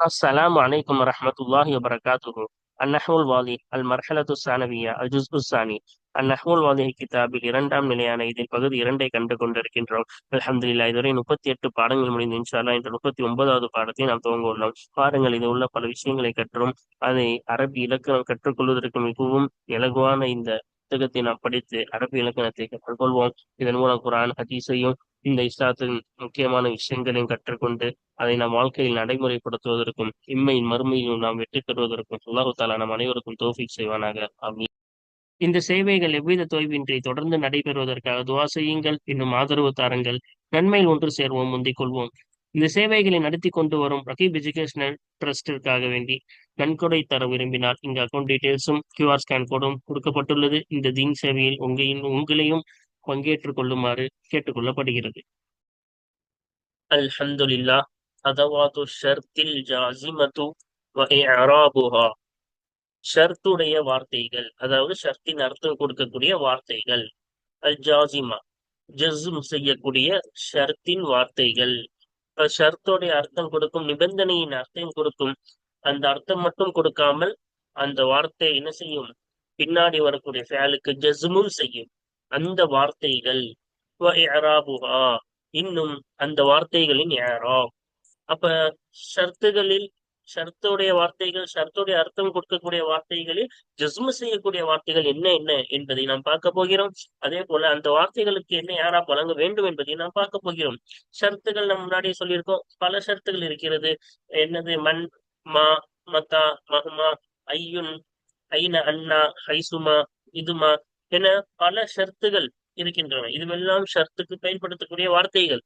السلام عليكم ورحمة الله وبركاته النحو الواضح المرحلة الثانوية الجزء الثاني النحو الواضح கிதாபில் இரண்டாம் நிலையான இதில் பகுதி இரண்டை கண்டு கொண்டிருக்கின்றோம் அல்ஹம்துலில்லாஹ் இதுவரை முப்பத்தி எட்டு பாடங்கள் முடிந்து இன்ஷால்லா இன்று முப்பத்தி ஒன்பதாவது பாடத்தை நாம் துவங்க உள்ளோம் பாருங்கள் இது உள்ள பல விஷயங்களை கற்றும் அதை அரபி இலக்கணம் கற்றுக்கொள்வதற்கு மிகவும் இலகுவான இந்த புத்தகத்தை நாம் படித்து அரபு இலக்கணத்தை கற்றுக்கொள்வோம். இதன் மூலம் குரான் ஹதீஸையும் இந்த இஸ்லாத்தின் முக்கியமான விஷயங்களையும் கற்றுக்கொண்டு அதை நம் வாழ்க்கையில் நடைமுறைப்படுத்துவதற்கும் இம்மையின் மறுமையிலும் நாம் வெற்றி பெறுவதற்கும் அல்லாஹு தாலா நம் அனைவருக்கும் தோஃபிக் செய்வானாக. ஆமீன். இந்த சேவைகள் எவ்வித தொய்வின்றி தொடர்ந்து நடைபெறுவதற்காக துவா செய்யுங்கள். இன்னும் ஆதரவு தாருங்கள். நன்மையில் ஒன்று சேர்வோம் முந்திக் கொள்வோம். இந்த சேவைகளை நடத்தி கொண்டு வரும் ரகீப் எஜுகேஷனல் ட்ரஸ்டிற்காக வேண்டி நன்கொடை தர விரும்பினால் இங்க அக்கௌண்ட் டீடைல்ஸும் கியூஆர் ஸ்கேன் கோடும் கொடுக்கப்பட்டுள்ளது. இந்த தீன் சேவையில் உங்களின் உங்களையும் பங்கேற்றுக் கொள்ளுமாறு கேட்டுக்கொள்ளப்படுகிறது. அல்ஹம்துலில்லா அதவாது ஷர்த்தில் ஜாசிமது வ ஷர்த்துடைய வார்த்தைகள் அதாவது ஷர்த்தின் அர்த்தம் கொடுக்கக்கூடிய வார்த்தைகள். அல் ஜாசிமா ஜஸ்ம் செய்யக்கூடிய ஷர்த்தின் வார்த்தைகள். ஷர்த்தோடைய அர்த்தம் கொடுக்கும் நிபந்தனையின் அர்த்தம் கொடுக்கும். அந்த அர்த்தம் மட்டும் கொடுக்காமல் அந்த வார்த்தை என்ன செய்யும்? பின்னாடி வரக்கூடிய ஃபேலுக்கு ஜஸ்மும் செய்யும். அந்த வார்த்தைகள் இன்னும் அந்த வார்த்தைகளின் ஏறா அப்ப ஷர்த்துகளில் ஷர்த்துடைய வார்த்தைகள் ஷர்த்துடைய அர்த்தம் கொடுக்கக்கூடிய வார்த்தைகளில் ஜஸ்மு செய்யக்கூடிய வார்த்தைகள் என்ன என்ன என்பதை நாம் பார்க்க போகிறோம். அதே போல அந்த வார்த்தைகளுக்கு என்ன யாரா வழங்க வேண்டும் என்பதை நாம் பார்க்க போகிறோம். ஷர்த்துகள் நம்ம முன்னாடியே சொல்லியிருக்கோம். பல ஷர்த்துகள் இருக்கிறது. என்னது? மண் மா மத்தா மஹ்மா ஐயுன் ஐன அண்ணா ஹைசுமா இதுமா என பல ஷர்த்துகள் இருக்கின்றன. இதுவெல்லாம் ஷர்த்துக்கு பயன்படுத்தக்கூடிய வார்த்தைகள்.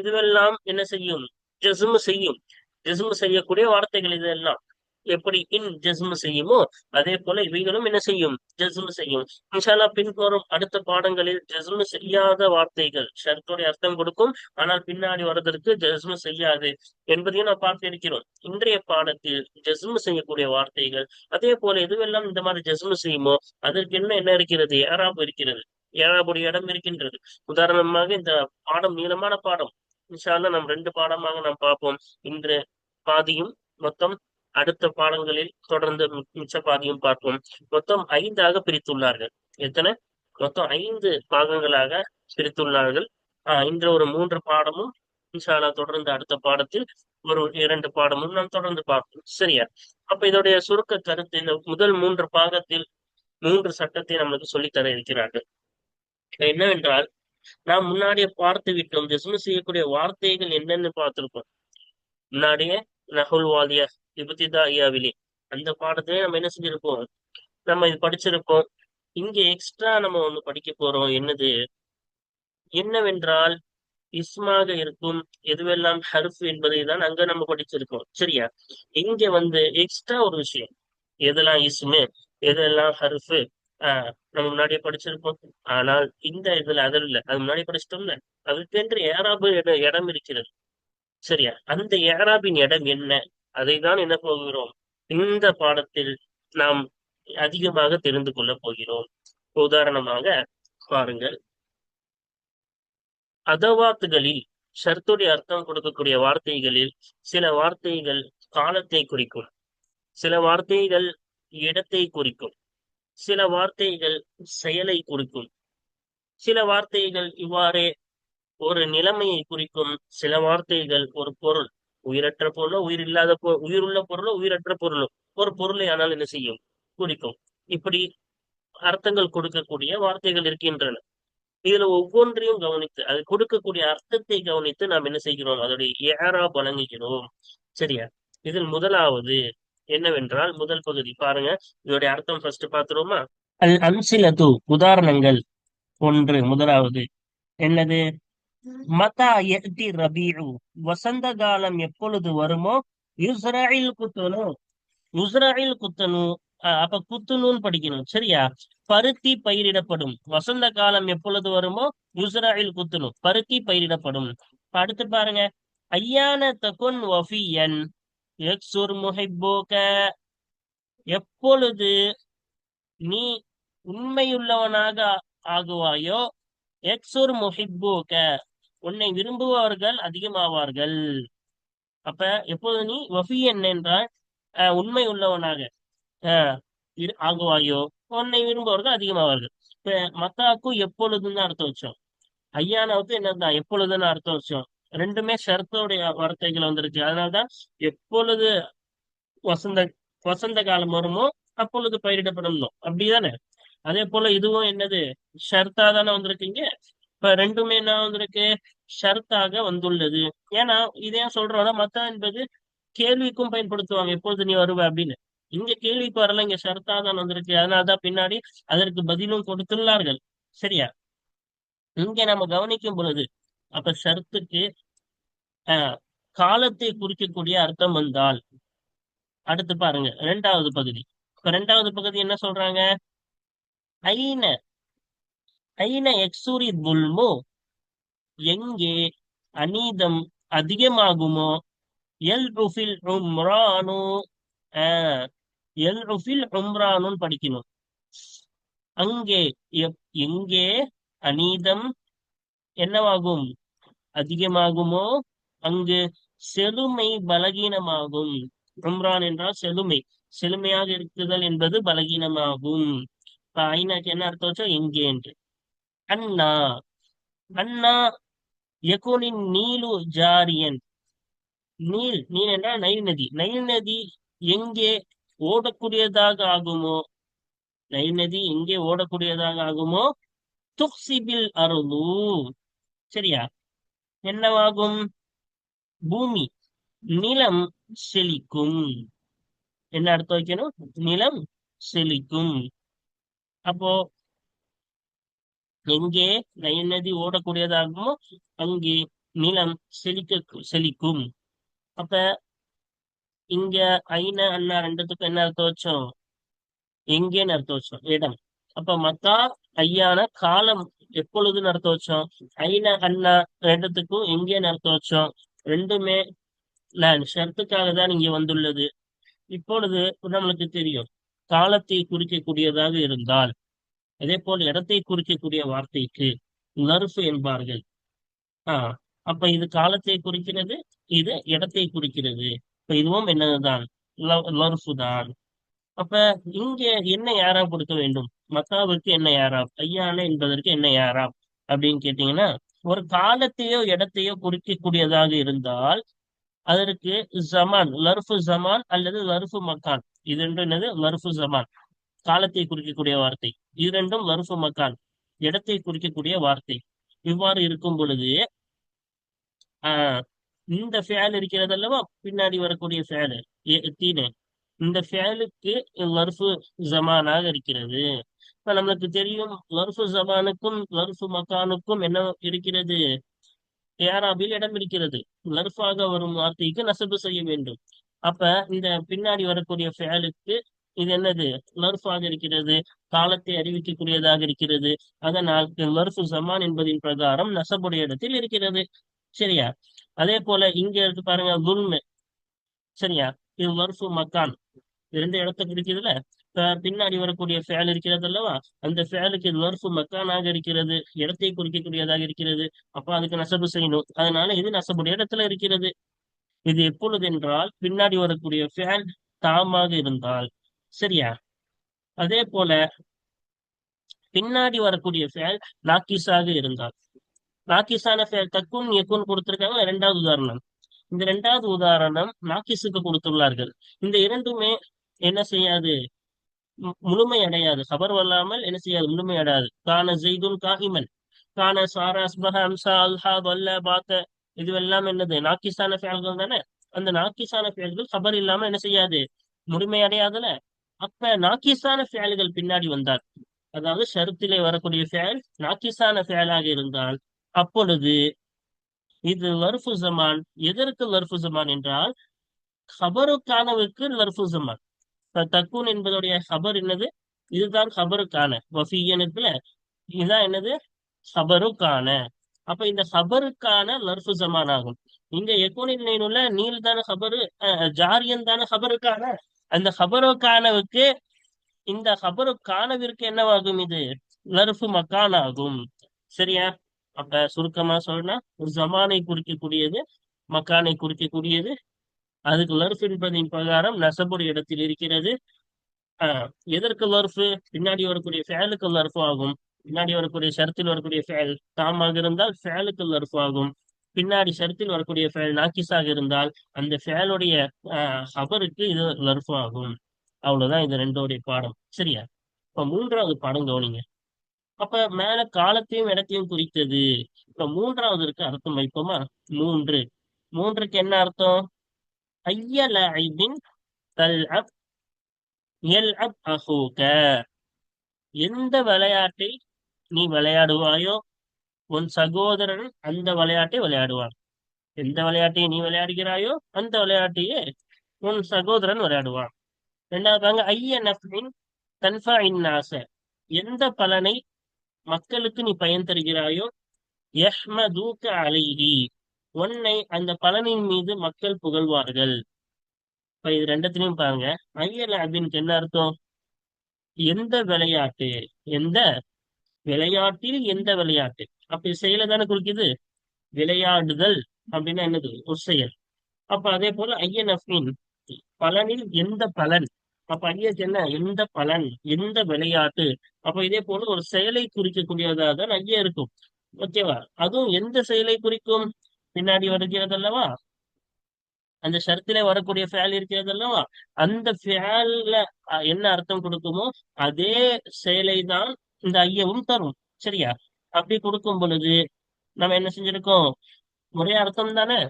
இதுவெல்லாம் என்ன செய்யும்? ஜஸ்மு செய்யும். ஜஸ்மு செய்யக்கூடிய வார்த்தைகள் இதெல்லாம். எப்படி இன் ஜஸ்மு செய்யுமோ அதே போல இவைகளும் என்ன செய்யும்? ஜஸ்மு செய்யும். இன்ஷால்லா பின்வரும் அடுத்த பாடங்களில் ஜஸ்மு செய்யாத வார்த்தைகள். ஷர்த்துடைய அர்த்தம் கொடுக்கும். ஆனால் பின்னாடி வர்றதற்கு ஜஸ்மு செய்யாது என்பதையும் நான் பார்த்து இருக்கிறோம். இன்றைய பாடத்தில் ஜஸ்மு செய்யக்கூடிய வார்த்தைகள் அதே போல எதுவெல்லாம் இந்த மாதிரி ஜஸ்மு செய்யுமோ அதற்கு என்ன என்ன இருக்கிறது? ஏராப் இருக்கிறது. ஏழாபுடைய இடம் இருக்கின்றது. உதாரணமாக இந்த பாடம் நீளமான பாடம். இன்ஷால்லா நாம் ரெண்டு பாடமாக நாம் பார்ப்போம். இன்று பாதியும் மொத்தம் அடுத்த பாடங்களில் தொடர்ந்து மிச்ச பாதியும் பார்ப்போம். மொத்தம் ஐந்தாக பிரித்துள்ளார்கள். எத்தனை? மொத்தம் ஐந்து பாகங்களாக பிரித்துள்ளார்கள். ஆஹ் இன்று ஒரு மூன்று பாடமும் இன்ஷாலா தொடர்ந்து அடுத்த பாடத்தில் ஒரு இரண்டு பாடமும் நாம் தொடர்ந்து பார்ப்போம். சரியா? அப்ப இதோடைய சுருக்க கருத்து இந்த முதல் மூன்று பாகத்தில் மூன்று சட்டத்தை நம்மளுக்கு சொல்லித்தர இருக்கிறார்கள். என்னவென்றால் நாம் முன்னாடியே பார்த்து விட்டோம் ஜஸ்மு செய்யக்கூடிய வார்த்தைகள் என்னென்னு பார்த்திருக்கோம் முன்னாடியே நகுல் வாலியா இபுத்திதா ஐயாவிலே. அந்த பாடத்திலே நம்ம என்ன செஞ்சிருப்போம்? நம்ம இது படிச்சிருப்போம். இங்க எக்ஸ்ட்ரா நம்ம ஒண்ணு படிக்க போறோம். என்னது? என்னவென்றால் இஸ்மாக இருக்கும் எதுவெல்லாம் ஹர்ஃப் என்பதை தான் அங்க நம்ம படிச்சிருக்கோம். சரியா? இங்க வந்து எக்ஸ்ட்ரா ஒரு விஷயம். எதெல்லாம் இஸ்மு எதெல்லாம் ஹர்ஃபு ஆஹ் நம்ம முன்னாடியே படிச்சிருப்போம். ஆனால் இந்த இதுல அதில் இல்ல. அது முன்னாடி படிச்சிட்டோம்ல. அதுக்கென்று ஏராபு இடம் இருக்கிறது. சரியா? அந்த ஏராபின் இடம் என்ன? அதை தான் என்ன போகிறோம்? இந்த பாடத்தில் நாம் அதிகமாக தெரிந்து கொள்ள போகிறோம். உதாரணமாக பாருங்கள். அதவாத்துகளில் ஷர்த்துடைய அர்த்தம் கொடுக்கக்கூடிய வார்த்தைகளில் சில வார்த்தைகள் காலத்தை குறிக்கும். சில வார்த்தைகள் இடத்தை குறிக்கும். சில வார்த்தைகள் செயலை குறிக்கும். சில வார்த்தைகள் இவ்வாறே ஒரு நிலைமையை குறிக்கும் சில வார்த்தைகள் ஒரு பொருள். உயிரற்ற பொருளோ உயிர் இல்லாத பொ உயிருள்ள பொருளோ உயிரற்ற பொருளோ. ஒரு பொருளை ஆனால் என்ன செய்யும்? குறிக்கும். இப்படி அர்த்தங்கள் கொடுக்கக்கூடிய வார்த்தைகள் இருக்கின்றன. இதுல ஒவ்வொன்றையும் கவனித்து அது கொடுக்கக்கூடிய அர்த்தத்தை கவனித்து நாம் என்ன செய்கிறோம்? அதோடைய ஏரா வழங்குகிறோம். சரியா? இதில் முதலாவது என்னவென்றால் முதல் பகுதி பாருங்க. இதோடைய அர்த்தம் ஃபர்ஸ்ட் பாத்துருவோமா அல் அம்சிலது உதாரணங்கள். ஒன்று முதலாவது. என்னது? மதா எத்தி ரபீஉ. வசந்த காலம் எப்பொழுது வருமோ? யுஸ்ராயில் குத்தனு யுஸ்ராயில் குத்தனு அப்ப குத்துணுன்னு படிக்கணும். சரியா? பருத்தி பயிரிடப்படும். வசந்த காலம் எப்பொழுது வருமோ? யுஸ்ராயில் குத்துனு பருத்தி பயிரிடப்படும். அடுத்து பாருங்க. ஐயான தகுன் வஃபியன். எக்ஸுர் முஹிப்போக. எப்பொழுது நீ உண்மையுள்ளவனாக ஆகுவாயோ? எக்ஸுர் முஹிப்போக. உன்னை விரும்புவார்கள் அதிகமாவார்கள். அப்ப எப்போது நீ வஃபி என்ன என்றால் அஹ், உண்மை உள்ளவனாக அஹ், இரு- ஆகுவாயோ? உன்னை விரும்புவர்கள் அதிகமாவார்கள். இப்ப மத்தாக்கும் எப்பொழுதுன்னு அர்த்தம் வச்சோம். ஐயானாவுக்கு என்னதான் எப்பொழுதுன்னு அர்த்தம் வச்சோம். ரெண்டுமே ஷர்த்தோடைய வார்த்தைகள் வந்திருக்கு. அதனாலதான் எப்பொழுது வசந்த வசந்த காலம் வருமோ அப்பொழுது பயிரிடப்படணும் அப்படிதானே? அதே போல இதுவும் என்னது? ஷர்த்தா தானே வந்திருக்கீங்க இப்ப ரெண்டுமே என்ன வந்திருக்கு? ஷர்த்தாக வந்துள்ளது. ஏன்னா இதே சொல்றோம்னா மத்தா என்பது கேள்விக்கும் பயன்படுத்துவாங்க. எப்பொழுது நீ வருவ அப்படின்னு. இங்க கேள்விக்கு வரல இங்க ஷர்த்தா தான் வந்திருக்கு அதனாலதான் பின்னாடி அதற்கு பதிலும் கொடுத்துள்ளார்கள். சரியா? இங்க நம்ம கவனிக்கும் பொழுது அப்ப ஷர்த்துக்கு ஆஹ் காலத்தை குறிக்கக்கூடிய அர்த்தம் வந்தால் அடுத்து பாருங்க ரெண்டாவது பகுதி. இப்ப ரெண்டாவது பகுதி என்ன சொல்றாங்க? ஐன ஐன எக்ஸூரி துல்மு எங்கே அநீதம் அதிகமாகுமோ? எல் ருஃபில் உம்ரானு எல் ருஃபில் உம்ரானுன்னு படிக்கணும். அங்கே எப்- எங்கே அநீதம் என்னவாகும்? அதிகமாகுமோ? அங்கு செழுமை பலகீனமாகும். உம்ரான் என்றால் செழுமை. செழுமையாக இருக்குதல் என்பது பலகீனமாகும். ஐநாக்கு என்ன அர்த்தம் வச்சோ? எங்கே என்று அண்ணா. அண்ணா யகுனின் நீலு ஜாரியன். நீல் நீல் என்றால் நைல் நதி. நைல் நதி எங்கே ஓடக்கூடியதாக ஆகுமோ? நைல் நதி எங்கே ஓடக்கூடியதாக ஆகுமோ? துக்சிபில் அருளு சரியா? என்னவாகும்? பூமி. நிலம் செழிக்கும். என்ன அர்த்தம் வைக்கணும்? நிலம் செழிக்கும். அப்போ எங்கே நைல் நதி ஓடக்கூடியதாகுமோ அங்கே நிலம் செழிக்க செழிக்கும். அப்ப இங்க ஐன அண்ணா ரெண்டுத்துக்கும் என்ன அர்த்தம் வச்சோம்? எங்கேன்னு அர்த்தம் வச்சோம் இடம். அப்ப மத்தா ஐயான காலம் எப்பொழுதுன்னு அர்த்தம் வச்சோம்? ஐன அண்ணா ரெண்டுத்துக்கும் எங்கேன்னு அர்த்தம் வச்சோம்? ரெண்டுமே நான் ஷர்த்துக்காக தான் இங்க வந்துள்ளது. இப்பொழுது நம்மளுக்கு தெரியும் காலத்தை குறிக்கக்கூடியதாக இருந்தால் அதே போல் இடத்தை குறிக்கக்கூடிய வார்த்தைக்கு லர்ஃபு என்பார்கள். ஆஹ் அப்ப இது காலத்தை குறிக்கிறது இது இடத்தை குறிக்கிறது. இப்ப இதுவும் என்னதுதான்? லர்ஃபு தான் அப்ப இங்க என்ன யாரா கொடுக்க வேண்டும்? மத்தாவுக்கு என்ன யாரா ஐயான என்பதற்கு என்ன யாரா அப்படின்னு கேட்டீங்கன்னா ஒரு காலத்தையோ இடத்தையோ குறிக்கக்கூடியதாக இருந்தால் அதற்கு ஜமான் லர்ஃபு ஜமான் அல்லது லர்ஃபு மக்கான். இது என்று என்னது? லர்ஃபு ஜமான். காலத்தை குறிக்கக்கூடிய வார்த்தை. இரண்டும் ரெண்டும் மக்கான் இடத்தை குறிக்கக்கூடிய வார்த்தை. இவ்வாறு இருக்கும் பொழுது ஆஹ் இந்த ஃபேல் இருக்கிறது அல்லவா பின்னாடி வரக்கூடிய ஃபேலு தீனு இந்த ஃபேலுக்கு வருஃபு ஜமானாக இருக்கிறது. இப்ப நம்மளுக்கு தெரியும் வருஃபு ஜமானுக்கும் வருஃபு மக்கானுக்கும் என்ன இருக்கிறது? ஏராபில் இடம் இருக்கிறது. லர்ஃபாக வரும் வார்த்தைக்கு நசபு செய்ய வேண்டும். அப்ப இந்த பின்னாடி வரக்கூடிய ஃபேலுக்கு இது என்னது? லர்ஃபாக இருக்கிறது காலத்தை அறிவிக்கக்கூடியதாக இருக்கிறது. அதனால் லர்ஃபு ஜமான் என்பதின் பிரகாரம் நசபுடைய இடத்தில் இருக்கிறது. சரியா? அதே போல இங்க இருக்கு பாருங்க துல்மு. சரியா? இது லர்ஃபு மக்கான். இரண்டு இடத்தை குறிக்கிறதுல பின்னாடி வரக்கூடிய ஃபேல் இருக்கிறது அல்லவா? அந்த ஃபேலுக்கு லர்ஃபு மக்கானாக இருக்கிறது இடத்தை குறிக்கக்கூடியதாக இருக்கிறது. அப்ப அதுக்கு நசபு செய்யணும். அதனால இது நசபுடைய இடத்துல இருக்கிறது. இது எப்பொழுது என்றால் பின்னாடி வரக்கூடிய ஃபேல் தாமாக இருந்தால். சரியா? அதே போல பின்னாடி வரக்கூடிய ஃபேல் நாக்கிஸாக இருந்தால். நாக்கிஸான ஃபேல் தக்குன் எக்குன் கொடுத்திருக்காங்க. இரண்டாவது உதாரணம். இந்த இரண்டாவது உதாரணம் நாக்கிஸுக்கு கொடுத்துள்ளார்கள். இந்த இரண்டுமே என்ன செய்யாது? முழுமை அடையாது. சபர் வல்லாமல் என்ன செய்யாது? முழுமை அடையாது. கான ஜெய்துன் காஹிமன். கான சாரா அம்சா அல்ஹா வல்ல பாத்த. இதுவெல்லாம் என்னது? நாக்கிஸான ஃபேல்கள் தானே? அந்த நாக்கிஸான ஃபேல்கள் சபர் இல்லாம என்ன செய்யாது? முழுமை அடையாதுல. அப்ப நாக்கிசான ஃபேல்கள் பின்னாடி வந்தால் அதாவது ஷருத்திலே வரக்கூடிய ஃபேல் நாக்கிசான ஃபேலாக இருந்தால் அப்பொழுது இது லர்ஃபு ஜமான் எதற்கு லர்ஃபு ஜமான் என்றால் ஹபருக்கானவுக்கு லர்ஃபு ஜமான். தக்கூன் என்பதுடைய ஹபர் என்னது? இதுதான் ஹபருக்கான வஃபியனுக்குல. இதுதான் என்னது? ஹபருக்கான அப்ப இந்த ஹபருக்கான லர்ஃபு ஜமான் ஆகும். இங்க எக்கோனில் நீனுள்ள நீல் தான ஹபரு ஜாரியன் தானே ஹபருக்கான அந்த ஹபருக்கானவுக்கு இந்த ஹபருக்கானவிற்கு என்னவாகும் இது? லர்ஃபு மக்கான் ஆகும் சரியா? அப்ப சுருக்கமா சொன்னா ஜமானை குறிக்கக்கூடியது மக்கானை குறிக்கக்கூடியது. அதுக்கு லர்ஃப் என்பதின் பிரகாரம் நசபுடைய இடத்தில் இருக்கிறது. ஆஹ் எதற்கு லர்ஃபு பின்னாடி வரக்கூடிய ஃபேலுக்கு லர்ஃப் ஆகும். பின்னாடி வரக்கூடிய ஷரத்தில் வரக்கூடிய ஃபேல். தாமாக இருந்தால் ஃபேலுக்கு லர்ஃப் ஆகும். பின்னாடி ஷரத்தில் வரக்கூடிய ஃபேல் நாக்கிஸாக இருந்தால் அந்த ஃபேலுடைய ஹபருக்கு இது லர்ஃபு ஆகும் அவ்வளவுதான் இது ரெண்டோடைய பாடம். சரியா? இப்ப மூன்றாவது பாடம் கவனிங்க. அப்ப மேல காலத்தையும் இடத்தையும் குறித்தது. இப்ப மூன்றாவது இருக்கு அர்த்தம் வைப்போமா? மூன்று. மூன்றுக்கு என்ன அர்த்தம்? ஐய லைபின் தல்அப் யல்அப் அஹூக. எந்த விளையாட்டை நீ விளையாடுவாயோ உன் சகோதரன் அந்த விளையாட்டை விளையாடுவான் எந்த விளையாட்டையை நீ விளையாடுகிறாயோ அந்த விளையாட்டையே உன் சகோதரன் விளையாடுவான். ரெண்டாவது பாங்க ஐய நஃபின் தன்ஃபா இன்னாச எந்த பலனை மக்களுக்கு நீ பயன் தருகிறாயோ யஹ்மதூக்க அலைஹி. உன்னை அந்த பலனின் மீது மக்கள் புகழ்வார்கள். இப்ப இது ரெண்டத்திலையும் பாருங்க ஐயல் அப்படின்னு என்ன அர்த்தம்? எந்த விளையாட்டு எந்த விளையாட்டில் எந்த விளையாட்டு? அப்படி செயலை தானே குறிக்குது? விளையாடுதல் அப்படின்னா என்னது? ஒரு செயல். அப்ப அதே போல ஐயன் பலனில் எந்த பலன்? அப்ப ஐஎஸ் என்ன? எந்த பலன்? எந்த விளையாட்டு? அப்ப இதே போல ஒரு செயலை குறிக்கக்கூடியதாக தான் ஐயா இருக்கும். ஓகேவா அதுவும் எந்த செயலை குறிக்கும்? பின்னாடி வருகிறது அல்லவா? அந்த ஷர்த்தில வரக்கூடிய ஃபேல் இருக்கிறது அல்லவா? அந்த ஃபேல்ல என்ன அர்த்தம் கொடுக்குமோ அதே செயலை தான் இந்த ஐயவும் தரும். சரியா? அப்படி கொடுக்கும் பொழுது நம்ம என்ன செஞ்சிருக்கோம்? ஒரே அர்த்தம் தானே?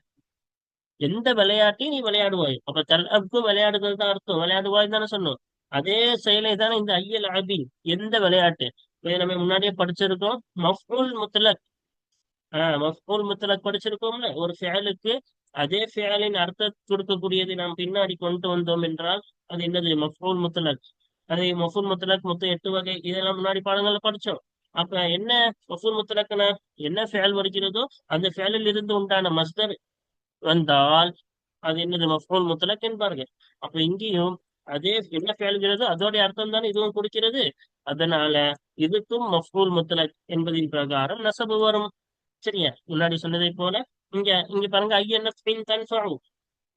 எந்த விளையாட்டையும் நீ விளையாடுவாய். அப்ப தல்அப்க்கும் விளையாடுதல் தான் அர்த்தம். விளையாடுவாய் தானே சொன்னோம். அதே செயலை தானே இந்த ஐயல் அபின் எந்த விளையாட்டு? நம்ம முன்னாடியே படிச்சிருக்கோம். மஃபூல் முத்தலக். ஆஹ் மஃபூல் முத்தலக் படிச்சிருக்கோம்ல. ஒரு ஃபேலுக்கு அதே ஃபேலின் அர்த்தம் கொடுக்கக்கூடியதை நாம் பின்னாடி கொண்டு வந்தோம் என்றால் அது என்னது? மஃபூல் முத்தலக். அது மஃபூல் முத்தலக் மொத்தம் எட்டு வகை. இதெல்லாம் முன்னாடி பாடங்கள்ல படிச்சோம். அப்ப என்ன மஃபூல் முத்தலக்கன என்ன ஃபேல் வருகிறதோ அந்த ஃபேலில் இருந்து உண்டான மஸ்தர் வந்தால் அது என்னது? மஃபூல் முத்தலக் என்பார்கள். அப்ப இங்கேயும் அதே என்ன ஃபேல்கிறதோ அதோடைய அர்த்தம் தானே இதுவும் கொடுக்கிறது? அதனால இதுக்கும் மஃபூல் முத்தலக் என்பதின் பிரகாரம் நசபு வரும். சரியா? முன்னாடி சொன்னதை போல இங்க இங்க பாருங்க ஐஎன்எஃப்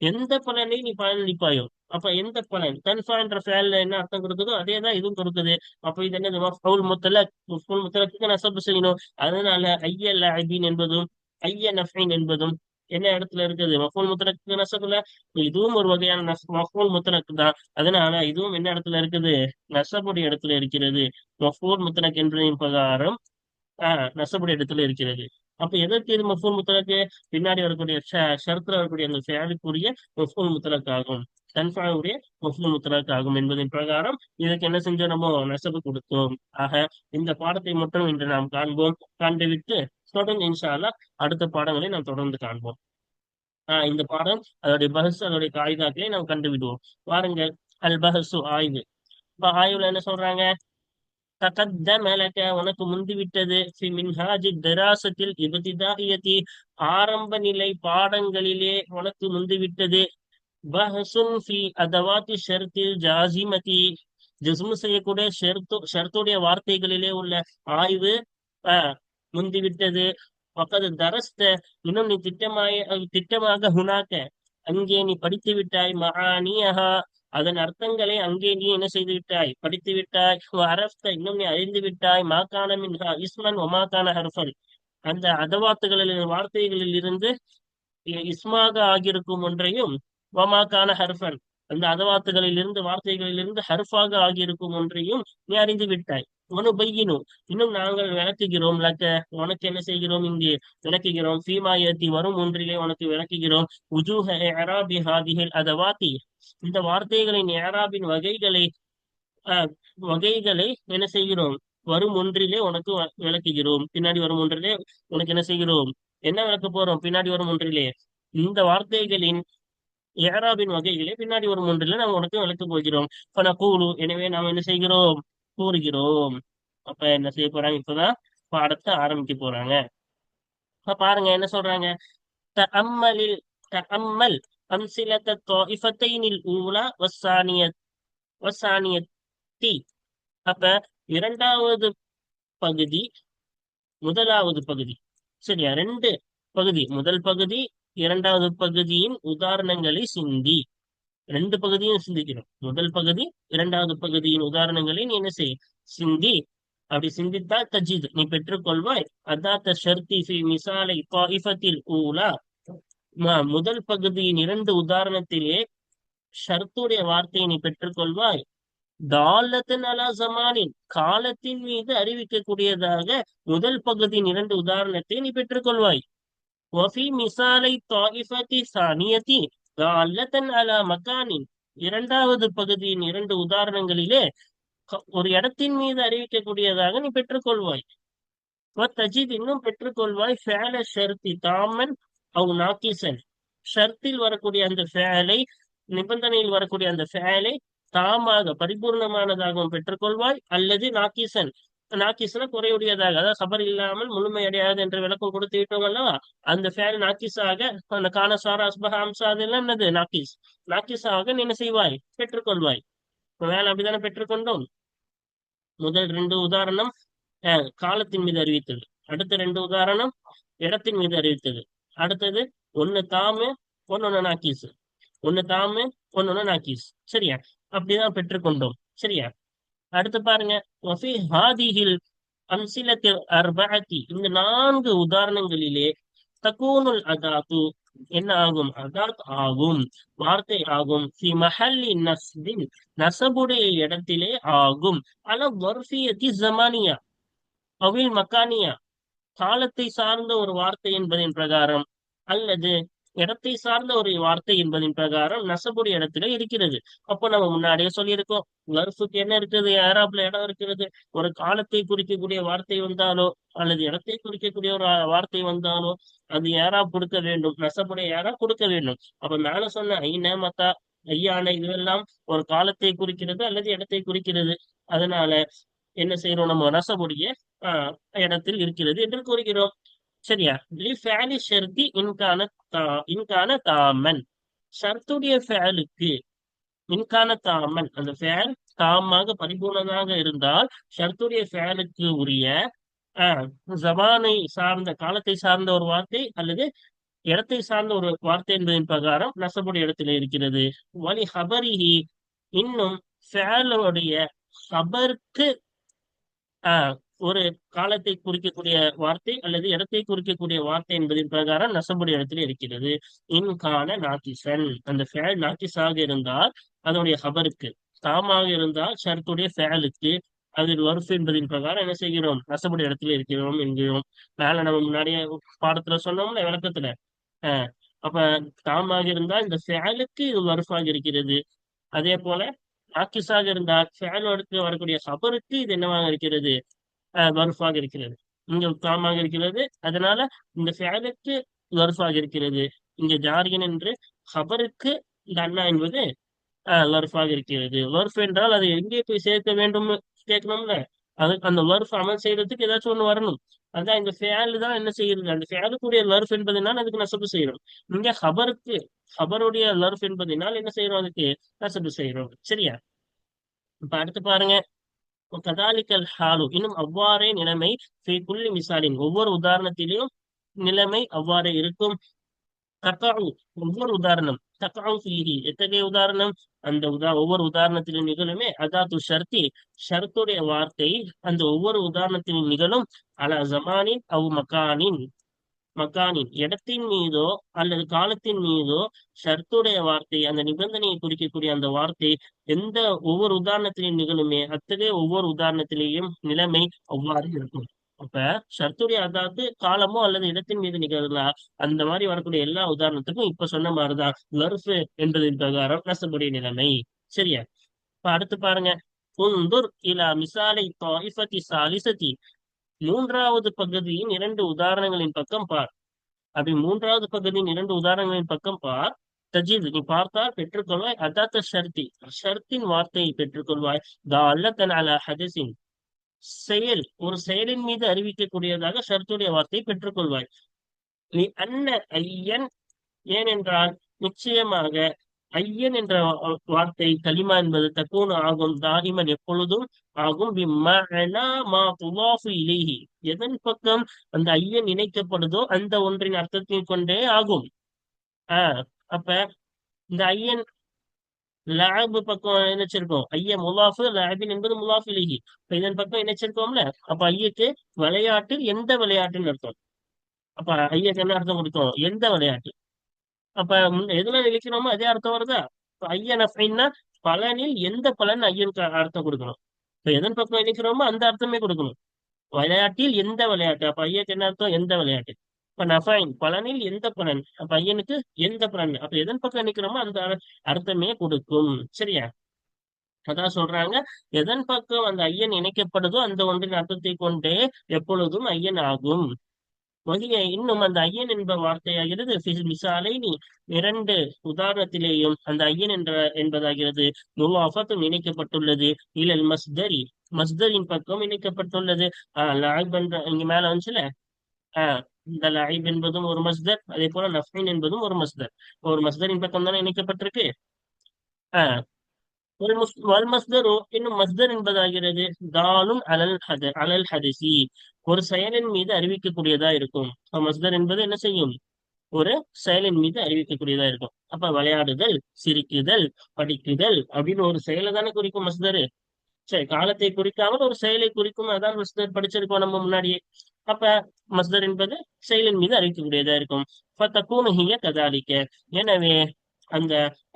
எந்த பலனை நீ பலனளிப்பாயோ அப்ப எந்த பலன் தன்ஃபான்ற ஃபேல்ல என்ன அர்த்தம் கொடுக்குதோ அதே தான் இதுவும் கொடுக்குது. அப்ப இது என்ன மஃபூல் முத்தலக். மஃபூல் முத்தலக்கு நசபு செய்யணும். அதனால ஐயல் ஐபீன் என்பதும் ஐஎன்எஃப் என்பதும் என்ன இடத்துல இருக்குது? மஃபூல் முத்தலக்கு நசபுல இதுவும் ஒரு வகையான நஸ் மஃபூல் முத்தலக்கு தான். அதனால இதுவும் என்ன இடத்துல இருக்குது? நசபுடைய இடத்துல இருக்கிறது. மஃபூல் முத்தலக் என்பதின் பிரகாரம் ஆஹ் நசபுடைய இடத்துல இருக்கிறது. அப்ப எதற்கு இது மஃபூல் முத்தலக்கு? பின்னாடி வரக்கூடிய ஷரத்துல வரக்கூடிய அந்த சேவைக்குரிய மஃபூல் முத்தலக் ஆகும் தன்ஃபாவுடைய மஃபூல் முத்தலக் ஆகும் என்பதன் பிரகாரம் இதுக்கு என்ன செஞ்சோம்? நம்ம நெசவு கொடுத்தோம். ஆக இந்த பாடத்தை மட்டும் இன்று நாம் காண்போம். கண்டுவிட்டு தொடர்ந்து இன்ஷால்லா அடுத்த பாடங்களை நாம் தொடர்ந்து காண்போம். ஆஹ் இந்த பாடம் அதோடைய பஹஸ் அதோடைய காய்தாக்களை நாம் கண்டுவிடுவோம். வாருங்கள் அல் பஹசு ஆய்வு. இப்ப ஆய்வுல என்ன சொல்றாங்க? தகத்தம உனக்கு முந்தி விட்டது. ஃபி மின்ஹாஜி தராசத்தில் இபதிதாகியதி. ஆரம்ப நிலை பாடங்களிலே உனக்கு முந்துவிட்டது பஹசுன் ஃபி அதவாத்தி ஷர்த்தில் ஜாசிமதி ஜிஸ்மு செய்யக்கூடிய ஷர்த்து ஷர்த்துடைய வார்த்தைகளிலே உள்ள ஆய்வு முந்திவிட்டது. பக்கத்து தரஸ்த இன்னும் நீ திட்டமாய திட்டமாக ஹுனாக்க அங்கே நீ படித்து விட்டாய் மகானியஹா அதன் அர்த்தங்களை அங்கே நீ என்ன செய்து விட்டாய் படித்து விட்டாய் அரஸ்த இன்னும் நீ அறிந்து விட்டாய் மாக்கான மின்ஹா இஸ்மன் ஒமாக்கான ஹர்ஃபல் அந்த அதவாத்துகளில் வார்த்தைகளில் இருந்து இஸ்மாக ஆகியிருக்கும் ஒன்றையும் வமாக்கான ஹர்ஃபன். அந்த அதவாத்துகளில் இருந்து வார்த்தைகளில் இருந்து ஹர்ஃபாக ஆகியிருக்கும் ஒன்றையும் நீ அறிந்து விட்டாய். உனு பையினும் இன்னும் நாங்கள் விளக்குகிறோம் லக்க. உனக்கு என்ன செய்கிறோம் இங்கே? விளக்குகிறோம். சீமாயத்தி வரும் ஒன்றிலே உனக்கு விளக்குகிறோம். உஜூஹ அராபி அதவாத்தி இந்த வார்த்தைகளின் ஏராபின் வகைகளை வகைகளை என்ன செய்கிறோம்? வரும் ஒன்றிலே உனக்கு விளக்குகிறோம். பின்னாடி வரும் ஒன்றிலே உனக்கு என்ன செய்கிறோம்? என்ன விளக்க போறோம்? பின்னாடி வரும் ஒன்றிலே. இந்த வார்த்தைகளின் ஏராபின் வகைகளே பின்னாடி ஒரு ஒன்றிலே நாம் உனக்கு விளக்க போகிறோம். இப்ப நான் கூறு எனவே நாம் என்ன செய்கிறோம்? கூறுகிறோம். அப்ப என்ன செய்ய போறாங்க? இப்பதான் பாடத்தை ஆரம்பிக்க போறாங்க. இப்ப பாருங்க என்ன சொல்றாங்க? தஅம்மலில் தஅம்மல் அம்சிலத்த தாயிஃபத்தைனில் ஊலா வசானிய வசானியத்தி அப்ப இரண்டாவது பகுதி முதலாவது பகுதி. சரியா? ரெண்டு பகுதி. முதல் பகுதி இரண்டாவது பகுதியின் உதாரணங்களை சிந்தி. ரெண்டு பகுதியும் சிந்திக்கணும். முதல் பகுதி இரண்டாவது பகுதியின் உதாரணங்களை நீ என்ன செய்? சிந்தி. அப்படி சிந்தித்தா தஜித் நீ பெற்றுக்கொள்வாய். அதாத்த ஷர்தி ஃபி மிசாலை பாயிஃபத்தில் ஊலா. முதல் பகுதியின் இரண்டு உதாரணத்திலே ஷர்த்துடைய வார்த்தையை நீ பெற்றுக்கொள்வாய். தாலத்தின் அலா ஜமானின் காலத்தின் மீது அறிவிக்கக்கூடியதாக முதல் பகுதியின் இரண்டு உதாரணத்தை நீ பெற்றுக்கொள்வாய். وفي மிசாலை தாயிஃபத்தி சானியத்தி தாலத்தன் அலா மக்கானின் இரண்டாவது பகுதியின் இரண்டு உதாரணங்களிலே ஒரு இடத்தின் மீது அறிவிக்கக்கூடியதாக நீ பெற்றுக்கொள்வாய். தஜித் இன்னும் பெற்றுக்கொள்வாய் ஃபேல ஷர்த்தி தாமன் அவ் நாக்கிசன். ஷர்த்தில் வரக்கூடிய அந்த ஃபேலை நிபந்தனையில் வரக்கூடிய அந்த ஃபேலை தாமாக பரிபூர்ணமானதாகவும் பெற்றுக்கொள்வாய் அல்லது நாக்கிசன். நாக்கிசன குறையுடையதாக. அதாவது சபர் இல்லாமல் முழுமையடையாது என்ற விளக்கம் கொடுத்து விட்டோம் அல்லவா அந்த ஃபேன் நாக்கிஸாக அந்த கானசார அஸ்பஹ அம்சா அதெல்லாம் என்னது? நாக்கிஸ். நாக்கிஸாக நீ என்ன செய்வாய்? பெற்றுக்கொள்வாய். வேலை மேல அப்படித்தானே பெற்றுக்கொண்டோம்? முதல் ரெண்டு உதாரணம் காலத்தின் மீது அறிவித்தது. அடுத்த ரெண்டு உதாரணம் இடத்தின் மீது அறிவித்தது. அடுத்தது ஒன்னு தாமு ஒன்னொன்னு நாக்கீஸ் ஒன்னு தாமு ஒன்னொன்னு நாக்கீஸ். சரியா? அப்படிதான் பெற்றுக்கொண்டோம். சரியா? அடுத்து பாருங்க. வஃபி ஹாதிஹில் அம்சிலத்து அர்பகத்தி இந்த நான்கு உதாரணங்களிலே தக்கூனுல் அதாத்து என்ன ஆகும்? அதாத் ஆகும். வார்த்தை ஆகும். ஃபி மஹல்லி நஸ்பின். நசபுடைய இடத்திலே ஆகும். அல வர்ஃபியத்தி ஜமானியா. அவில் மக்கானியா. காலத்தை சார்ந்த ஒரு வார்த்தை என்பதின் பிரகாரம். அல்லது இடத்தை சார்ந்த ஒரு வார்த்தை என்பதின் பிரகாரம் நசபுடைய இடத்துல இருக்கிறது. அப்போ நம்ம முன்னாடியே சொல்லியிருக்கோம் வருஷத்துக்கு என்ன இருக்குது? ஏராப்ல இடம் இருக்கிறது. ஒரு காலத்தை குறிக்கக்கூடிய வார்த்தை வந்தாலோ அல்லது இடத்தை குறிக்கக்கூடிய ஒரு வார்த்தை வந்தாலோ அது யாரா கொடுக்க வேண்டும்? நசபுடைய யாரா கொடுக்க வேண்டும்? அப்ப மேல சொன்ன ஐநே மத்தா ஐயானை இதுவெல்லாம் ஒரு காலத்தை குறிக்கிறது அல்லது இடத்தை குறிக்கிறது. அதனால என்ன செய்யறோம்? நம்ம நசபுடைய ஆஹ் இடத்தில் இருக்கிறது என்று கூறுகிறோம். சரியா? ஃபேலி ஷர்தி இன்கான தா இன்கான தாமன். ஷர்த்துடைய ஃபேலுக்கு இன்கான தாமன். அந்த ஃபேல் தாமாக பரிபூர்ணமாக இருந்தால் ஷர்த்துடைய ஃபேலுக்கு உரிய ஆஹ் ஜபானை சார்ந்த காலத்தை சார்ந்த ஒரு வார்த்தை அல்லது இடத்தை சார்ந்த ஒரு வார்த்தை என்பதின் பிரகாரம் நசபுடைய இடத்துல இருக்கிறது. வலி ஹபரிஹி இன்னும் ஃபேலுடைய ஹபருக்கு ஆஹ் ஒரு காலத்தை குறிக்கக்கூடிய வார்த்தை அல்லது இடத்தை குறிக்கக்கூடிய வார்த்தை என்பதின் பிரகாரம் நசம்புடைய இடத்துல இருக்கிறது. இன்கான நாக்கிசன் அந்த ஃபேல் நாக்கிஸாக இருந்தால் அதனுடைய ஹபருக்கு தாமாக இருந்தால் ஷர்த்துடைய ஃபேலுக்கு அதில் வறுப்பு என்பதின் பிரகாரம் என்ன செய்கிறோம்? நசம்புடைய இடத்துல இருக்கிறோம் என்கிறோம். மேல நம்ம முன்னாடியே பாடத்துல சொன்னோம்ல விளக்கத்துல. ஆஹ் அப்ப தாமாக இருந்தால் இந்த ஃபேலுக்கு இது வருஃபாக இருக்கிறது. அதே போல நாக்கிஸாக இருந்தால் ஃபேலோடுக்கு வரக்கூடிய ஹபருக்கு இது என்னவாக இருக்கிறது? வறுப்பாக இருக்கிறது. இங்க தாமாக இருக்கிறது. அதனால இந்த ஃபேலுக்கு வறுப்பாக இருக்கிறது. இங்க ஜாரியன் என்று ஹபருக்கு இந்த அண்ணா என்பது வறுப்பாக இருக்கிறது. வர்ஃப் என்றால் அதை எங்கே போய் சேர்க்க வேண்டும் கேட்கணும்ல? அது அந்த வறுப்பு அமல் செய்யறதுக்கு ஏதாச்சும் ஒண்ணு வரணும். அதான் இந்த ஃபேலு தான் என்ன செய்யறது அந்த ஃபேலுக்குரிய லர்ஃப் என்பதனால் அதுக்கு நசப்பு செய்யறோம் இங்க ஹபருக்கு ஹபருடைய லர்ஃப் என்பதனால் என்ன செய்யறோம் அதுக்கு நசப்பு செய்யறோம் சரியா? இப்ப அடுத்து பாருங்க. கதாலிக்கல் ஹாலு இன்னும் அவ்வாறே நிலைமை புள்ளி மிசாலின் ஒவ்வொரு உதாரணத்திலும் நிலைமை அவ்வாறே இருக்கும். தக்காவு ஒவ்வொரு உதாரணம். தக்காவு ஃபீஹி. எத்தகைய உதாரணம்? அந்த உதா ஒவ்வொரு உதாரணத்திலும் நிகழுமே. அதாத்து ஷர்த்தி. ஷர்த்துடைய வார்த்தை அந்த ஒவ்வொரு உதாரணத்திலும் நிகழும். அல ஜமானின் அவ் மக்கானின் மக்கானின் இடத்தின் மீதோ அல்லது காலத்தின் மீதோ ஷர்த்துடைய வார்த்தை அந்த நிபந்தனையை குறிக்கக்கூடிய அந்த வார்த்தை எந்த ஒவ்வொரு உதாரணத்திலையும் நிகழுமே அத்தகைய ஒவ்வொரு உதாரணத்திலேயும் நிலைமை அவ்வாறு இருக்கும். அப்ப ஷர்த்துடைய அதாவது காலமோ அல்லது இடத்தின் மீது நிகழலாம் அந்த மாதிரி வரக்கூடிய எல்லா உதாரணத்துக்கும் இப்ப சொன்ன மாதிரிதான் லர்ஃபு என்பதின் பிரகாரம் நசபுடைய நிலைமை. சரியா? இப்ப அடுத்து பாருங்க. உந்துர் இலா மிசாலை தாயிஃபத்தி சாலிசதி மூன்றாவது பகுதியின் இரண்டு உதாரணங்களின் பக்கம் பார். அப்படி மூன்றாவது பகுதியின் இரண்டு உதாரணங்களின் பக்கம் பார். தஜித் நீ பார்த்தால் பெற்றுக்கொள்வாய். அதாத்த ஷர்த்தி ஷர்த்தின் வார்த்தையை பெற்றுக்கொள்வாய். தால்லத்தன் அலா ஹதசின் செயல் ஒரு செயலின் மீது அறிவிக்கக்கூடியதாக ஷர்த்துடைய வார்த்தையை பெற்றுக்கொள்வாய். நீ அன்ன ஐயன் ஏனென்றால் நிச்சயமாக ஐயன் என்ற வார்த்தை கலிமா என்பது தக்கூன் ஆகும் தாரிமன் எப்பொழுதும் ஆகும். எதன் பக்கம் அந்த ஐயன் இணைக்கப்படுதோ அந்த ஒன்றின் அர்த்தத்தை கொண்டே ஆகும். ஆஹ் அப்ப இந்த ஐயன் லாபு பக்கம் இணைச்சிருக்கோம். ஐய முலாஃபு லாபின் என்பது முலாஃபு இலகி இப்ப இதன் பக்கம் இணைச்சிருக்கோம்ல? அப்ப ஐயக்கு விளையாட்டு எந்த விளையாட்டுன்னு அர்த்தம்? அப்ப ஐயக்கு என்ன அர்த்தம் கொடுத்தோம்? எந்த விளையாட்டு? அப்ப எதுல நினைக்கிறோமோ அதே அர்த்தம் வருதா? இப்ப ஐயன் அப்படின்னா பலனில் எந்த பலன் ஐயனுக்கு அர்த்தம் கொடுக்கணும்? இப்ப எதன் பக்கம் இழிக்கிறோமோ அந்த அர்த்தமே கொடுக்கணும். விளையாட்டில் எந்த விளையாட்டு? அப்ப ஐயக்கு என்ன அர்த்தம்? எந்த விளையாட்டு? இப்ப நஃபைன் பலனில் எந்த பலன்? அப்ப ஐயனுக்கு எந்த பலன்? அப்ப எதன் பக்கம் நிக்கிறோமோ அந்த அர்த்தமே கொடுக்கும். சரியா? அதான் சொல்றாங்க. எதன் பக்கம் அந்த ஐயன் இணைக்கப்படுதோ அந்த ஒன்றின் அர்த்தத்தை கொண்டே எப்பொழுதும் ஐயன் ஆகும். வகிய இன்னும் அந்த ஐயன் என்ப வார்த்தையாகிறது. மிசாலைனி இரண்டு உதாரணத்திலேயும் அந்த ஐயன் என்ற என்பதாகிறது. முவாஃபத்தும் இணைக்கப்பட்டுள்ளது. இலல் மஸ்தரி மஸ்தரின் பக்கம் இணைக்கப்பட்டுள்ளது. ஆஹ் லாயிப் என்ற இங்க மேல வந்துச்சுல? ஆஹ் இந்த லாயிப் என்பதும் ஒரு மஸ்தர் அதே போல நஃபைன் என்பதும் ஒரு மஸ்தர். ஒரு மஸ்தரின் பக்கம் தானே இணைக்கப்பட்டிருக்கு? ஆஹ் வல்மஸ்தரு இன்னும் மஸ்தர் என்பதாகிறது. தாலும் அலல் ஹத அலல் ஹதிசி ஒரு செயலின் மீது அறிவிக்கக்கூடியதா இருக்கும். மஸ்தர் என்பது என்ன செய்யும்? ஒரு செயலின் மீது அறிவிக்கக்கூடியதா இருக்கும். அப்ப விளையாடுதல் சிரிக்குதல் படிக்குதல் அப்படின்னு ஒரு செயலை தானே குறிக்கும் மஸ்தரு சரி காலத்தை குறிக்காமல் ஒரு செயலை குறிக்கும். அதான் மஸ்தர் படிச்சிருக்கோம் நம்ம முன்னாடியே. அப்ப மஸ்தர் என்பது செயலின் மீது அறிவிக்கக்கூடியதா இருக்கும். கதாலிக்க. எனவே அந்த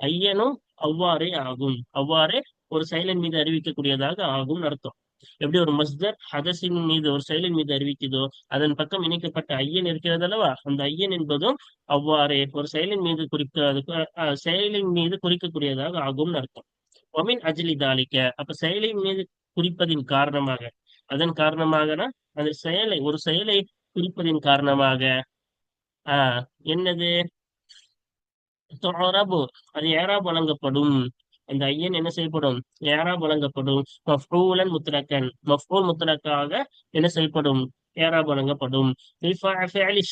ஐயனும் அவ்வாறே ஆகும். அவ்வாறே ஒரு செயலின் மீது அறிவிக்கக்கூடியதாக ஆகும் அர்த்தம். எப்படி ஒரு மஸ்தர் ஹதசின் மீது ஒரு செயலின் மீது அறிவிக்குதோ அதன் பக்கம் இணைக்கப்பட்ட ஐயன் இருக்கிறது அல்லவா? அந்த ஐயன் என்பதும் அவ்வாறே ஒரு செயலின் மீது குறிக்க செயலின் மீது குறிக்கக்கூடியதாக ஆகும் அர்த்தம். ஒமின் அஜிலி தாலிக்க. அப்ப செயலின் மீது குறிப்பதின் காரணமாக. அதன் காரணமாகனா? அந்த செயலை ஒரு செயலை குறிப்பதின் காரணமாக. ஆஹ் என்னது? அது ஏராப் வழங்கப்படும். அந்த ஐயன் என்ன செய்யப்படும்? ஏராப் வழங்கப்படும். மஃபூலன் முத்தலக்கன். மஃபூல் முத்தலக்காக என்ன செய்யப்படும்? ஏராப் வழங்கப்படும்.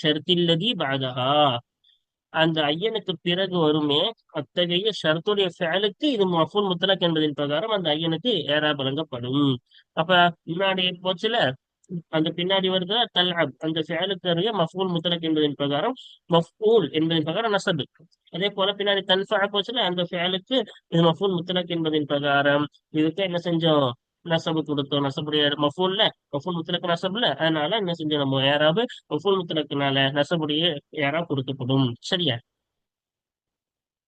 ஷர்த்தில்லதி பாதகா அந்த ஐயனுக்கு பிறகு வருமே அத்தகைய ஷர்த்துடைய ஃபேலுக்கு இது மஃபூல் முத்தலக் என்பதின் பிரகாரம் அந்த ஐயனுக்கு ஏரா வழங்கப்படும். அப்ப முன்னாடி போச்சுல? அந்த பின்னாடி வருது தல்அப். அந்த செயலுக்கு மஃபூல் முத்தலக் என்பதன் பிரகாரம் மஃபூல் என்பதன் பிரகாரம் நசபு அதே போல பின்னாடி தன்ஃபா போச்சுல அந்த செயலுக்கு இது மஃபூல் முத்தலக் என்பதன் பிரகாரம். இதுக்கு என்ன செஞ்சோம்? நசபு கொடுத்தோம். நசபுடைய மஃபூல்ல மஃபூல் முத்தலக்கு நசபுல அதனால என்ன செஞ்சோம்? நம்ம யாராவது மஃபூல் முத்தலக்குனால நசபுடைய யாரா கொடுக்கப்படும். சரியா?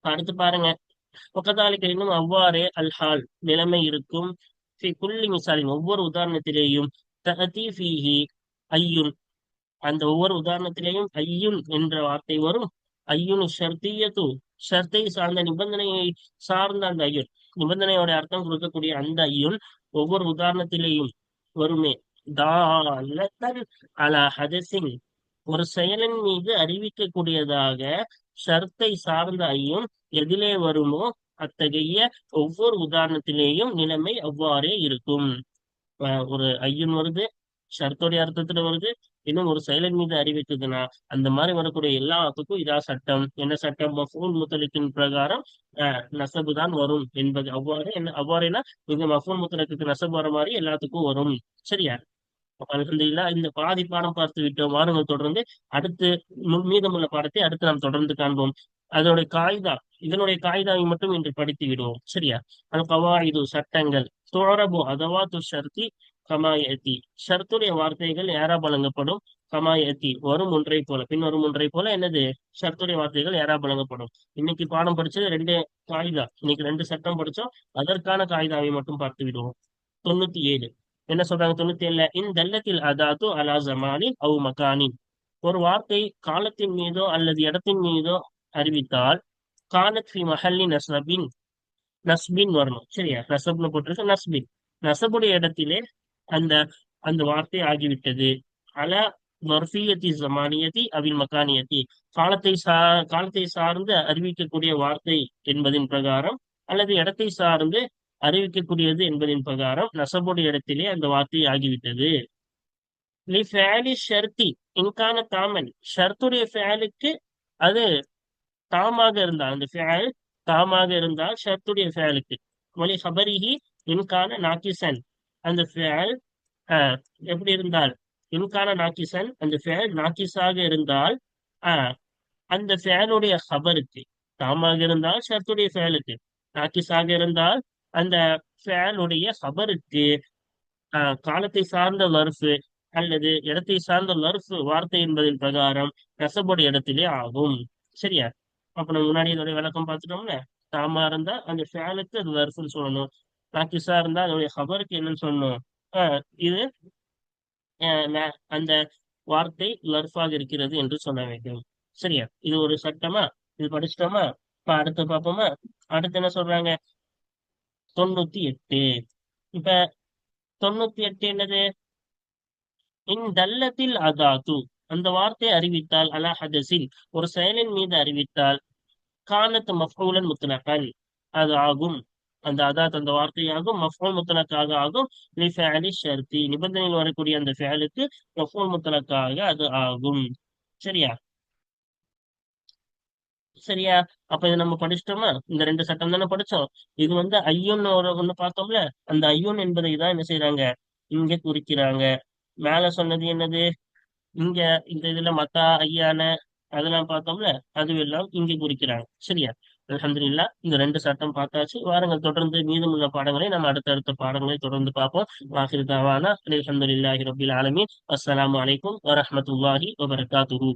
அடுத்து பாருங்க. ஒக்கதாலிக்கு இன்னும் அவ்வாறே அல்ஹால் நிலைமை இருக்கும். குள்ளி மிசாலின் ஒவ்வொரு உதாரணத்திலேயும் தகதி ஃபீஹி ஐயுன். அந்த ஒவ்வொரு உதாரணத்திலேயும் ஐயுன் என்ற வார்த்தை வரும். ஐயுன் ஷர்த்தியத்து ஷர்த்தை சார்ந்த நிபந்தனையை சார்ந்த அந்த ஐயுன். நிபந்தனையோட அர்த்தம் கொடுக்கக்கூடிய அந்த ஐயுன் ஒவ்வொரு உதாரணத்திலேயும் வருமே. தாலத்தன் அலா ஹதசிங் ஒரு செயலின் மீது அறிவிக்கக்கூடியதாக ஷர்த்தை சார்ந்த ஐயும் எதிலே வருமோ அத்தகைய ஒவ்வொரு உதாரணத்திலேயும் நிலைமை அவ்வாறே இருக்கும். ஒரு ஐயன் வருது ஷர்த்தோடைய அர்த்தத்துல வருது இன்னும் ஒரு செயலின் மீது அறிவிக்குதுன்னா அந்த மாதிரி வரக்கூடிய எல்லாத்துக்கும் இதா சட்டம். என்ன சட்டம்? மஃபூல் முத்தலிக்கின் பிரகாரம் நசபு தான் வரும் என்பது. அவ்வாறு என்ன அவ்வாறுனா இங்க மஃபூல் முத்தலுக்கு நசபு வர மாதிரி எல்லாத்துக்கும் வரும். சரியா? அலமதுல்லா இந்த பாதி பாடம் பார்த்து விட்டோம். வாருங்கள் தொடர்ந்து அடுத்து மீதமுள்ள பாடத்தை அடுத்து நாம் தொடர்ந்து காண்போம். அதனுடைய காய்தா இதனுடைய காய்தாவை மட்டும் இன்று படித்து விடுவோம். சரியா? அது கவாயுது சட்டங்கள். தோரபு அதவா துஷர்த்தி கமாயத்தி ஷர்த்துடைய வார்த்தைகள் யாரா வழங்கப்படும்? கமாயத்தி வரும் ஒன்றை போல. பின் வரும் ஒன்றை போல என்னது? ஷர்த்துடைய வார்த்தைகள் யாரா வழங்கப்படும்? இன்னைக்கு பாடம் படிச்சது ரெண்டு காகிதா இன்னைக்கு ரெண்டு சட்டம் படிச்சோம். அதற்கான காகிதாவை மட்டும் பார்த்து விடுவோம். தொண்ணூத்தி ஏழு என்ன சொல்றாங்க தொண்ணூத்தி ஏழுல இந்த தல்லத்தில் அதாத்து அலா ஜமானின் அவு மகானின். ஒரு வார்த்தை காலத்தின் மீதோ அல்லது இடத்தின் மீதோ அறிவித்தால் காலத் ஃபி மஹல்லி நஸ்பின் நஸ்பின் வரணும். சரியா? நசப்னு போட்டிருக்க நஸ்பின் நசபுடைய இடத்திலே அந்த அந்த வார்த்தை ஆகிவிட்டது. அல மர்ஃபியத்தி ஜமானியத்தி அவில் மக்கானியத்தி காலத்தை சா காலத்தை சார்ந்து அறிவிக்கக்கூடிய வார்த்தை என்பதின் பிரகாரம் அல்லது இடத்தை சார்ந்து அறிவிக்கக்கூடியது என்பதின் பிரகாரம் நசபுடைய இடத்திலே அந்த வார்த்தை ஆகிவிட்டது. ஷர்த்தி இன்கான தாமன். ஷர்த்துடைய ஃபேலுக்கு அது தாமாக இருந்தால் அந்த ஃபேல் தாமாக இருந்தால் ஷர்த்துடைய ஃபேலுக்கு. மொழி ஹபரிஹி இன்கான நாக்கிசன். அந்த ஃபேல் எப்படி இருந்தால்? இன்கான நாக்கிசன் அந்த ஃபேல் நாக்கிஸாக இருந்தால் அந்த ஃபேலுடைய ஹபருக்கு. தாமாக இருந்தால் ஷர்த்துடைய ஃபேலுக்கு. நாக்கிஸாக இருந்தால் அந்த ஃபேலுடைய ஹபருக்கு. ஆஹ், காலத்தை சார்ந்த லர்ஃபு அல்லது இடத்தை சார்ந்த லர்ஃபு வார்த்தை என்பதின் பிரகாரம் நசபுடைய இடத்திலே ஆகும். சரியா? அப்ப நம்ம முன்னாடி இதோட விளக்கம் பார்த்துட்டோம்ல தாமா இருந்தா அந்த ஃபேலுக்கு அது லர்ஃபுன்னு சொல்லணும். நாக்கிஸா இருந்தா அதோடைய ஹபருக்கு என்னன்னு சொல்லணும். ஆஹ், இது அந்த வார்த்தை லர்ஃபாக இருக்கிறது என்று சொல்ல வேண்டும். சரியா? இது ஒரு சட்டமா? இது படிச்சிட்டோமா? இப்ப அடுத்து பார்ப்போமா? அடுத்து என்ன சொல்றாங்க? தொண்ணூத்தி எட்டு. இப்ப தொண்ணூத்தி எட்டு என்னது? இன் தல்லத்தில் அதாத்து. அந்த வார்த்தை அறிவித்தால் அலா ஹதசின் ஒரு செயலின் மீது அறிவித்தால் கானத் மஃபூலன் முத்தனகன் அது ஆகும். அந்த அதாத் அந்த வார்த்தையாகும் மஃபூல் முத்தலக்காக ஆகும். ஷர்த்தி நிபந்தனையில் வரக்கூடிய அந்த ஃபேலுக்கு மஃபூல் முத்தலக்காக அது ஆகும். சரியா? சரியா? அப்ப இதை நம்ம படிச்சிட்டோமா? இந்த ரெண்டு சட்டம் தானே படிச்சோம். இது வந்து ஐயோன்னு ஒரு ஒண்ணு பார்த்தோம்ல? அந்த ஐயோன் என்பதை தான் என்ன செய்யறாங்க இங்க குறிக்கிறாங்க. மேல சொன்னது என்னது? இங்க இந்த இதுல மத்தா ஐயான அதெல்லாம் பார்த்தோம்ல அதுவெல்லாம் இங்க குறிக்கிறாங்க. சரியா? அலமதுல்லா இந்த ரெண்டு சட்டம் பார்த்தாச்சு. வாருங்கள் தொடர்ந்து மீதமுள்ள பாடங்களை நம்ம அடுத்தடுத்த பாடங்களை தொடர்ந்து பார்ப்போம். வாஹிர் தாவானா அல்ஹம்துலில்லாஹி ரபில் ஆலமீன். அஸ்லாம் அலைக்கும் வரமத்துல்லாஹி வபரகாத்துஹு.